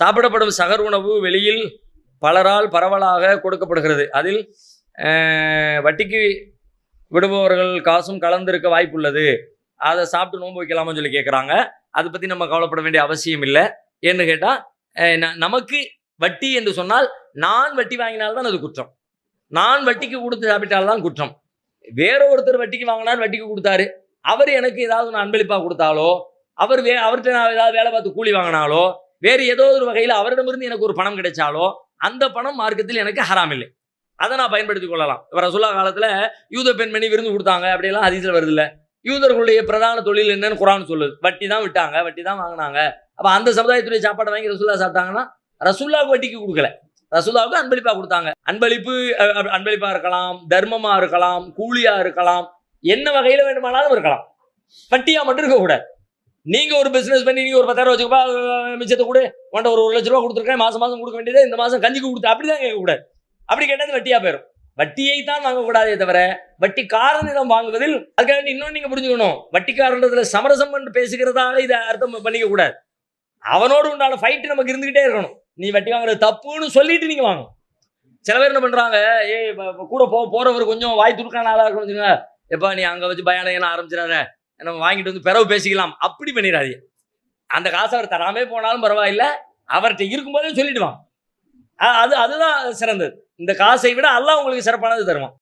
சாப்பிடப்படும் சகர் உணவு வெளியில் பலரால் பரவலாக கொடுக்கப்படுகிறது. அதில் வட்டிக்கு விடுபவர்கள் காசும் கலந்திருக்க வாய்ப்புள்ளது. அதை சாப்பிட்டு நோன்பு வைக்கலாமான்னு சொல்லி கேட்குறாங்க அதை பற்றி நம்ம கவலைப்பட வேண்டிய அவசியம் இல்லை. ஏன்னு கேட்டால் நமக்கு வட்டி என்று சொன்னால் நான் வட்டி வாங்கினால்தான் அது குற்றம். நான் வட்டிக்கு கொடுத்து சாப்பிட்டால்தான் குற்றம். வேற ஒருத்தர் வட்டிக்கு வாங்கினார் வட்டிக்கு கொடுத்தாரு. அவர் எனக்கு ஏதாவது ஒன்று அன்பளிப்பாக கொடுத்தாலோ அவர் வே அவர்கிட்ட நான் ஏதாவது வேலை பார்த்து கூலி வாங்கினாலோ வேறு ஏதோ ஒரு வகையில் அவரிடமிருந்து எனக்கு ஒரு பணம் கிடைச்சாலோ அந்த பணம் மார்க்கத்தில் எனக்கு ஹராம் இல்லை. அதை நான் பயன்படுத்திக் கொள்ளலாம். இப்போ ரசுல்லா காலத்தில் யூத பெண்மணி விருந்து கொடுத்தாங்க அப்படியெல்லாம் அதிசயில் வருது இல்லை யூதர்களுடைய பிரதான தொழில் என்னன்னு குரான் சொல்லுது. வட்டி தான் விட்டாங்க வட்டி தான் வாங்கினாங்க. அப்போ அந்த சமுதாயத்துடைய சாப்பாடை வாங்கி ரசுல்லா சாப்பிட்டாங்கன்னா ரசுல்லாவுக்கு வட்டிக்கு கொடுக்கல. ரசுல்லாவுக்கு அன்பளிப்பாக கொடுத்தாங்க. அன்பளிப்பு அன்பளிப்பாக இருக்கலாம் தர்மமாக இருக்கலாம் கூலியாக இருக்கலாம் என்ன வகையில் வேண்டுமானாலும் இருக்கலாம். வட்டியாக மட்டும் இருக்கக்கூடாது. நீங்க ஒரு பிசினஸ் பண்ணி நீங்க ஒரு பத்தாயிரம் வச்சுக்கப்பா மிச்சத்தை கூட. உன்ட்ட ஒரு ஒரு லட்ச ரூபா கொடுத்துருக்கேன் மாசம் மாசம் கொடுக்க வேண்டியது இந்த மாசம் கஞ்சிக்கு கொடுத்து அப்படிதான் கேட்கக்கூடாது. அப்படி கேட்டது வட்டியா போயிடும் வட்டியை தான் வாங்கக்கூடாதே தவிர வட்டிக்காரனிடம் வாங்குவதில் அதுக்காக இன்னொன்று நீங்க புரிஞ்சுக்கணும். வட்டிக்காரன்றதுல சமரசம் பண்ணி பேசுகிறதாக இதை அர்த்தம் பண்ணிக்க கூடாது அவனோடு உண்டான ஃபைட் நமக்கு இருந்துகிட்டே இருக்கணும். நீ வட்டி வாங்குறது தப்புன்னு சொல்லிட்டு நீங்க வாங்க சில பேர் என்ன பண்றாங்க ஏ கூட போ போறவர் கொஞ்சம் வாய் துருக்கான ஆளா இருக்கணும் எப்பா நீ அங்க வச்சு பயானம் என்ன ஆரம்பிச்சிடாத? நம்ம வாங்கிட்டு வந்து பிறகு பேசிக்கலாம். அப்படி பண்ணிடாதீங்க. அந்த காசை அவர் தராமே போனாலும் பரவாயில்ல. அவர்கிட்ட இருக்கும்போதே சொல்லிடுவான். அது அதுதான் சிறந்தது. இந்த காசை விட அல்லாஹ் உங்களுக்கு சிறப்பானது தருவான்.